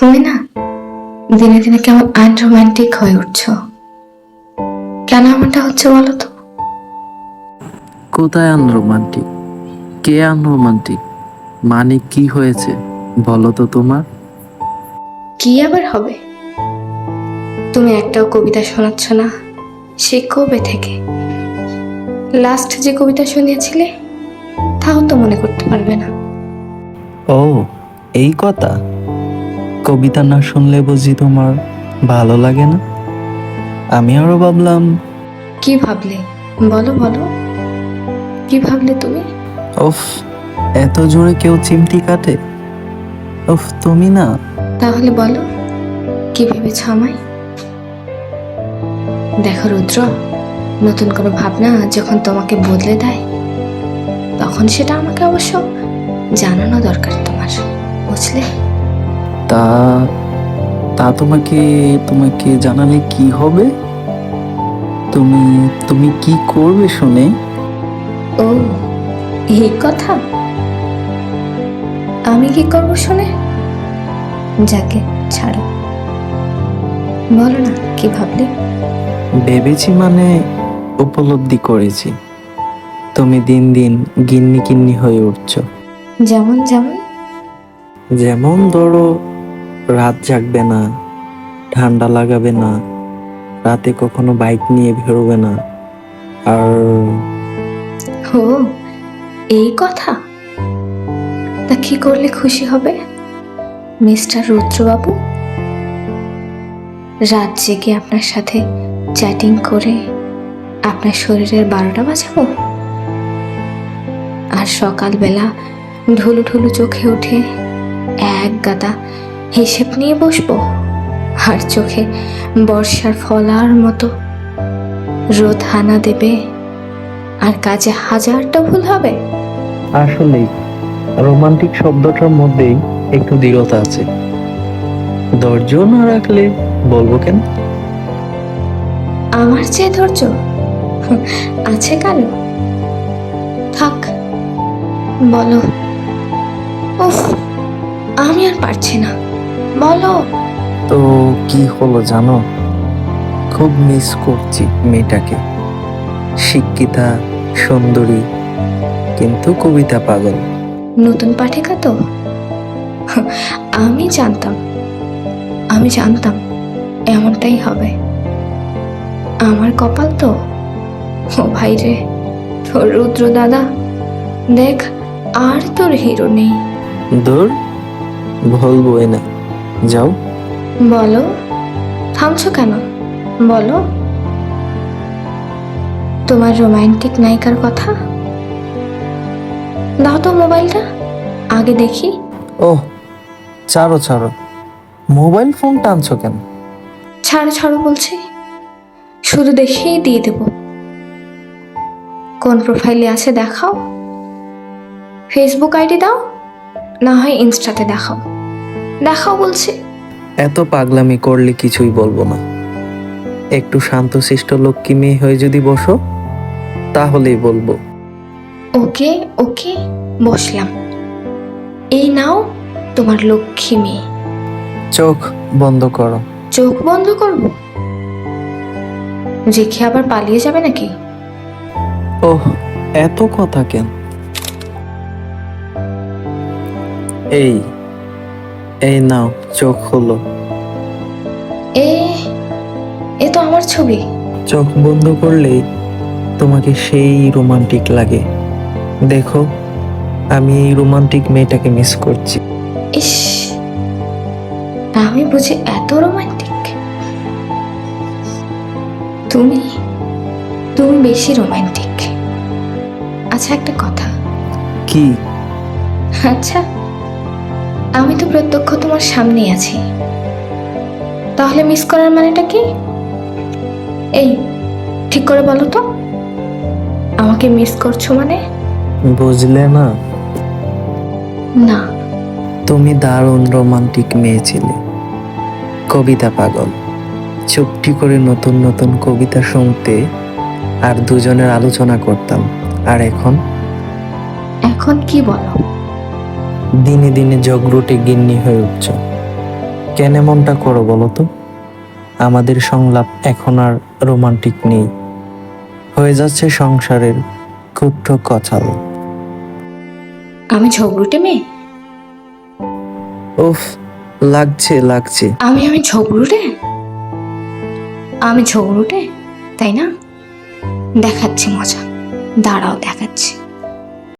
তুমি না দিনে দিনে কেমন আনরোমান্টিক হয়ে উঠছো? কেন এমনটা হচ্ছে বলো তো কোথায় আনরোমান্টিক কে আনরোমান্টিক মানে কি হয়েছে বলো তো তোমার? কি আবার হবে? তুমি একটাও কবিতা শোনাচ্ছ না সে কবে থেকে? লাস্ট যে কবিতা শুনিয়েছিলে তাও তো মনে করতে পারবে না। ও এই কথা? কবিতা না শুনলে বুঝি তোমার ভালো লাগে না? আমি আরও ভাবলাম কি ভাবলে? বলো বলো। কি ভাবলে তুমি? ওফ এত জোরে কেউ চিমটি কাটে? ওফ তুমি না। তাহলে বলো কি ভেবেছ আমায়? দেখো রুদ্র নতুন কোনো ভাবনা যখন তোমাকে বদলে দেয় তখন সেটা আমাকে অবশ্য জানানো দরকার তোমার বুঝলে? তা তা তোমাকে তোমাকে জানালে কি হবে? তুমি তুমি কি করবে শুনে? ও এই কথা? আমি কি করব শুনে? যাকে ছাড়ো। বলো না কি ভাবলে? ভেবেছি মানে উপলব্ধি করেছি। তুমি দিন দিন গিন্নি কিন্নি হয়ে উঠছো। যেমন যেমন। যেমন ধরো রাত জাগবে না, ঠান্ডা লাগাবে না, রাতে কখনো বাইক নিয়ে বেরোবে না। আর ও এই কথা? তা কি করলে খুশি হবে, মিস্টার রুদ্রবাবু? রাত জেগে আপনার সাথে চ্যাটিং করে আপনার শরীরের বারোটা বাজাবো? আর সকালবেলা ঢুলু ঢুলু চোখে উঠে এক গাদা হিসেব নিয়ে বসবো? আর চোখে বর্ষার ফলার মতো। রোদ হানা দেবে আর কাজে হাজারটা ভুল হবে। আসলেই রোমান্টিক শব্দটার মধ্যেই একটু দৃঢ়তা আছে। ধৈর্য না রাখলে বলব কেন? আমার চেয়ে ধৈর্য? আছে কারও থাক বলো। উফ আমি আর পারছি না। বলো। তো কি হলো জানো? খুব মিস করছি মেয়েটাকে। শিক্ষিতা সুন্দরী কিন্তু কবিতা পাগল। নতুন পাঠিকা তো? আমি জানতাম। আমি জানতাম এমনটাই হবে। আমার কপাল তো? ও ভাই রে তোর রুদ্র দাদা দেখ আর তোর হিরো নেই। দূর বলব না। যাও। বলো থামছো কেন? বলো। তোমার রোমান্টিক নায়িকার কথা? দাও তো মোবাইলটা আগে দেখি। ও ছাড়ো ছাড়ো। মোবাইল ফোন টানছো কেন? ছাড়ো ছাড়ো বলছি। শুধু দেখেই দিয়ে দেব। কোন প্রোফাইলে আছে দেখাও। ফেসবুক আইডি দাও না হয় ইনস্টাতে দেখাও। দেখাও বলছি। এত পাগলামি করলে কিছুই বলব না। একটু শান্তশিষ্ট লক্ষ্মী মেয়ে হয়ে যদি বসো তাহলেই বলব। ওকে ওকে বসলাম। এই নাও তোমার লক্ষ্মী মেয়ে। চোখ বন্ধ করো। চোখ বন্ধ করব? রেখে আবার পালিয়ে যাবে নাকি? ওহ এত কথা কেন? এই এই নাও চোখ হলো এ এ তো আমার ছবি। চোখ বন্ধ করলেই তোমাকে সেই রোমান্টিক লাগে। দেখো আমি এই রোমান্টিক মেয়েটাকে মিস করছি। ইস আমি বুঝি এত রোমান্টিক? তুমি তুমি বেশি রোমান্টিক। আচ্ছা একটা কথা। কি? আচ্ছা। আমি তো প্রত্যক্ষ তোমার সামনেই আছি। তাহলে মিস করার মানেটা কি? এই ঠিক করে বলো তো। আমাকে মিস করছ মানে? বুঝলে না? না। তুমি দারুণ রোমান্টিক মেয়ে ছিলে। কবিতা পাগল। চুপটি করে নতুন নতুন কবিতা শুনতে আর দুজনের আলোচনা করতাম। আর এখন? এখন কি বলো? দিনে দিনে জগরুটে গিন্নি হয়ে উঠছ। কেন এমনটা করো বলো তো? আমাদের সংলাপ এখন আর রোমান্টিক নেই। হয়ে যাচ্ছে সংসারের কুট্ট কথাল আমি ঝগড়ুটে মেয়ে? উফ লাগছে লাগছে। আমি আমি ঝগড়ুটে আমি ঝগড়ুটে তাই না? দেখাচ্ছি মজা। দাঁড়াও দেখাচ্ছি।